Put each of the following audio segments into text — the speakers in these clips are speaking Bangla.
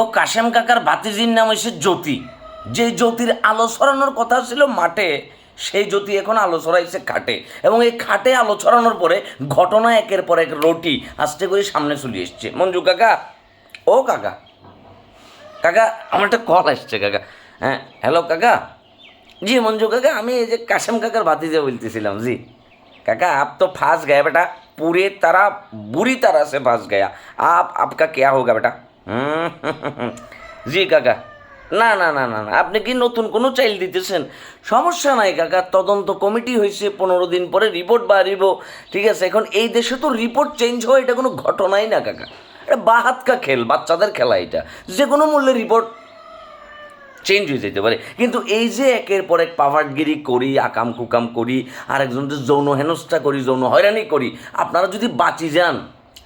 ও কাশেম কাকার ভাতিজির নাম হয়েছে জ্যোতি। যে জ্যোতির আলো ছড়ানোর কথা ছিল মাঠে, সেই জ্যোতি এখন আলো ছড়াইছে খাটে। এবং এই খাটে আলো ছড়ানোর পরে ঘটনা একের পর এক রটি আস্তে করে সামনে চলে এসছে। মঞ্জু কাকা, ও কাকা কাকা, আমার একটা কল আসছে কাকা। হ্যাঁ হ্যালো কাকা। জি মঞ্জু কাকা, আমি এই যে কাশেম কাকার ভাতিজে বলতেছিলাম, জি। কাকা, আপ তো ফাঁস গায়ে বেটা, পুরে তারা, বুড়ি তারা সে ফাঁস গায়া। আপ, আপকা কেয়া হোক বেটা? জি, কাকা। না না না না না, আপনি কি নতুন কোনো চাইল দিতেছেন? সমস্যা নাই, কাকা। তদন্ত কমিটি হয়েছে, পনেরো দিন পরে রিপোর্ট বাড়িব। ঠিক আছে, এখন এই দেশে তো রিপোর্ট চেঞ্জ হয় এটা কোনো ঘটনাই না, কাকা। এটা বাহাতকা খেল, বাচ্চাদের খেলা এটা। যে কোনো মূল্যে রিপোর্ট চেঞ্জ হয়ে যেতে পারে। কিন্তু এই যে একের পর এক পাভারগিরি করি, আকাম কুকাম করি আরেকজনদের যৌন হেনস্থা করি, যৌন হয়রানি করি, আপনারা যদি বাঁচি যান,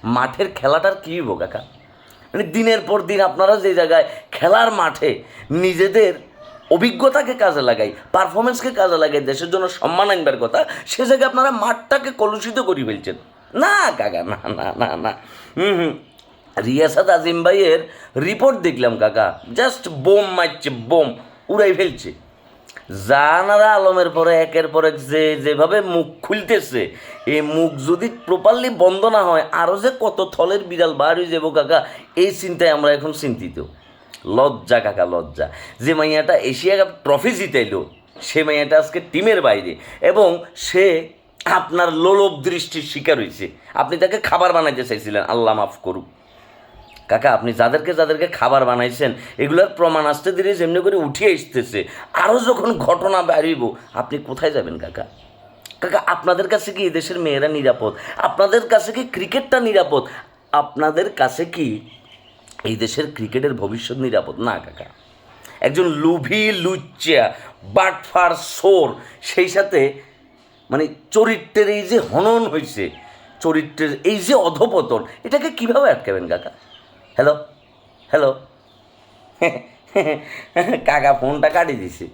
মাঠের খেলাটার কী হইব, কাকা? মানে দিনের পর দিন আপনারা যে জায়গায় খেলার মাঠে নিজেদের অভিজ্ঞতাকে কাজে লাগাই পারফরমেন্সকে কাজে লাগাই, দেশের জন্য সম্মান আনবার কথা, সে জায়গায় আপনারা মাঠটাকে কলুষিত করে ফেলছেন। না, কাকা, না না না না। হুম হুম। রিয়াসাদ আজিম ভাইয়ের রিপোর্ট দেখলাম, কাকা। জাস্ট বোম মারছে, বোম, উড়াই ফেলছে। জানারা আলমের পরে, একের পর এক যে যেভাবে মুখ খুলতেছে, এই মুখ যদি প্রপারলি বন্ধ না হয় আরও যে কত থলের বিড়াল বার হয়ে যাব কাকা, এই চিন্তায় আমরা এখন চিন্তিত। লজ্জা কাকা, লজ্জা। যে মাইয়াটা এশিয়া কাপ ট্রফি জিতাইলো, সে মাইয়াটা আজকে টিমের বাইরে এবং সে আপনার লোলভ দৃষ্টির শিকার হয়েছে আপনি তাকে খাবার বানাইতে চাইছিলেন, আল্লাহ মাফ করুক। কাকা, আপনি যাদেরকে যাদেরকে খাবার বানাইছেন, এগুলোর প্রমাণ আসতে ধীরে যেমনি করে উঠিয়ে আসতেছে আরও যখন ঘটনা বাড়িব, আপনি কোথায় যাবেন কাকা? কাকা, আপনাদের কাছে কি এদেশের মেয়েরা নিরাপদ? আপনাদের কাছে কি ক্রিকেটটা নিরাপদ? আপনাদের কাছে কি এই দেশের ক্রিকেটের ভবিষ্যৎ নিরাপদ? না কাকা। একজন লুভি লুচ্চা বাটফার সোর, সেই সাথে মানে চরিত্রের এই যে হনন হয়েছে চরিত্রের এই যে অধপতন, এটাকে কীভাবে আটকাবেন কাকা? হ্যালো হ্যালো কাকা ফোনটা কাটিয়ে দিছে।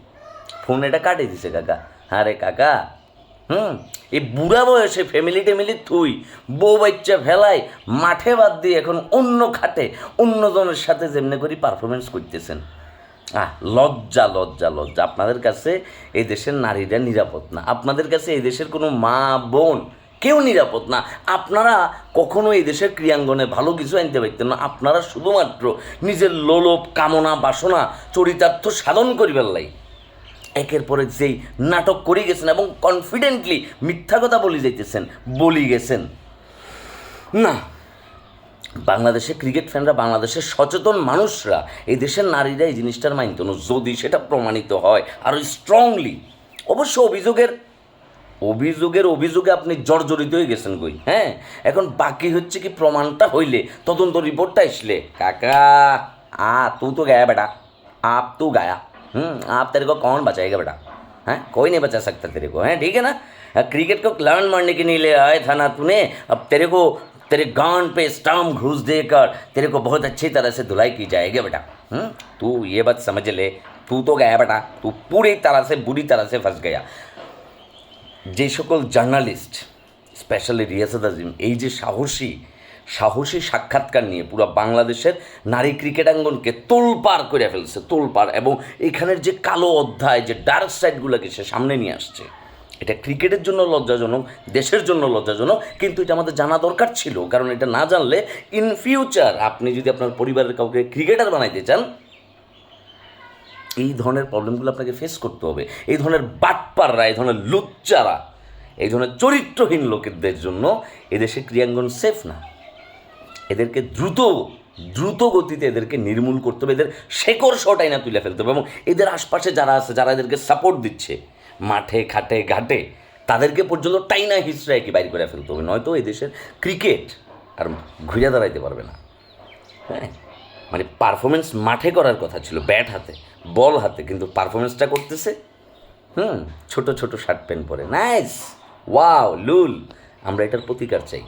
ফোন এটা কাটিয়ে দিছে কাকা। হ্যাঁ রে কাকা, হুম, এই বুড়া বয়সে ফ্যামিলি টেমিলি থুই বউ বাচ্চা ফেলাই, মাঠে বাদ দিয়ে এখন অন্য খাটে অন্যজনের সাথে যেমনি করে পারফরমেন্স করতেছেন। আহ, লজ্জা লজ্জা লজ্জা। আপনাদের কাছে এই দেশের নারীরা নিরাপদ না। আপনাদের কাছে এই দেশের কোনো মা, বোন কেউ নিরাপদ না। আপনারা কখনো এই দেশের ক্রিয়াঙ্গনে ভালো কিছু আনতে পারতেন না। আপনারা শুধুমাত্র নিজের লোলভ কামনা, বাসনা, চরিতার্থ সাধন করিবার লাই। একের পরে যেই নাটক করে গেছেন এবং কনফিডেন্টলি মিথ্যা কথা বলি যাইতেছেন, বলি গেছেন। না, বাংলাদেশের ক্রিকেট ফ্যানরা, বাংলাদেশের সচেতন মানুষরা, এই দেশের নারীরা এই জিনিসটার মানত যদি সেটা প্রমাণিত হয় আরও স্ট্রংলি অবশ্য অভিযোগের অভিযোগের অভিযোগে আপনি জর্জরিত হয়ে গেছেন কই হ্যাঁ এখন বাকি হচ্ছে কি প্রমাণটা হইলে তদন্ত রিপোর্টটা আসলে কাকা आ तू तो गया बेटा आप तू गया हम्म आप तेरे को कौन बचाएगा बेटा हैं कोई नहीं बचा सकता तेरे को हैं ठीक है ना क्रिकेट को लर्न मारने के लिए ले आया था ना तूने अब तेरे को तेरे गांड पे स्टाम घूस देकर तेरे को बहुत अच्छी तरह से धुलाई की जाएगी बेटा हम्म तू ये बात समझ ले तू तो गया बेटा तू पूरी तरह से बुरी तरह से फंस गया যে সকল জার্নালিস্ট, স্পেশালি রিয়াসাদ আজিম, এই যে সাহসী সাহসী সাক্ষাৎকার নিয়ে পুরো বাংলাদেশের নারী ক্রিকেটাঙ্গনকে তোলপাড় করে ফেলছে তোলপাড় এবং এখানের যে কালো অধ্যায়, যে ডার্ক সাইডগুলোকে সে সামনে নিয়ে আসছে। এটা ক্রিকেটের জন্য লজ্জাজনক, দেশের জন্য লজ্জাজনক, কিন্তু এটা আমাদের জানা দরকার ছিল, কারণ এটা না জানলে ইন ফিউচার আপনি যদি আপনার পরিবারের কাউকে ক্রিকেটার বানাইতে চান এই ধরনের প্রবলেমগুলো আপনাকে ফেস করতে হবে। এই ধরনের বাটপাররা, এই ধরনের লুচ্চারা, এই ধরনের চরিত্রহীন লোকেদের জন্য এদেশে ক্রিয়াঙ্গন সেফ না। এদেরকে দ্রুত দ্রুত গতিতে এদেরকে নির্মূল করতে হবে। এদের শেকড় শটাই না তুলে ফেলতে হবে এবং এদের আশপাশে যারা আছে, যারা এদেরকে সাপোর্ট দিচ্ছে, মাঠে খাটে ঘাটে, তাদেরকে পর্যন্ত টাইনা হিসরায় কি বাইর করে ফেলতে হবে। নয়তো এই দেশের ক্রিকেট আর ঘুরে দাঁড়াইতে পারবে না। হ্যাঁ? মানে পারফরমেন্স মাঠে করার কথা ছিল ব্যাট হাতে। বল হাতে, কিন্তু পারফরমেন্সটা করতেছে। হুম, ছোট ছোট শার্ট প্যান্ট পরে। Nice wow lol! আমরা এটার প্রতিকার চাই।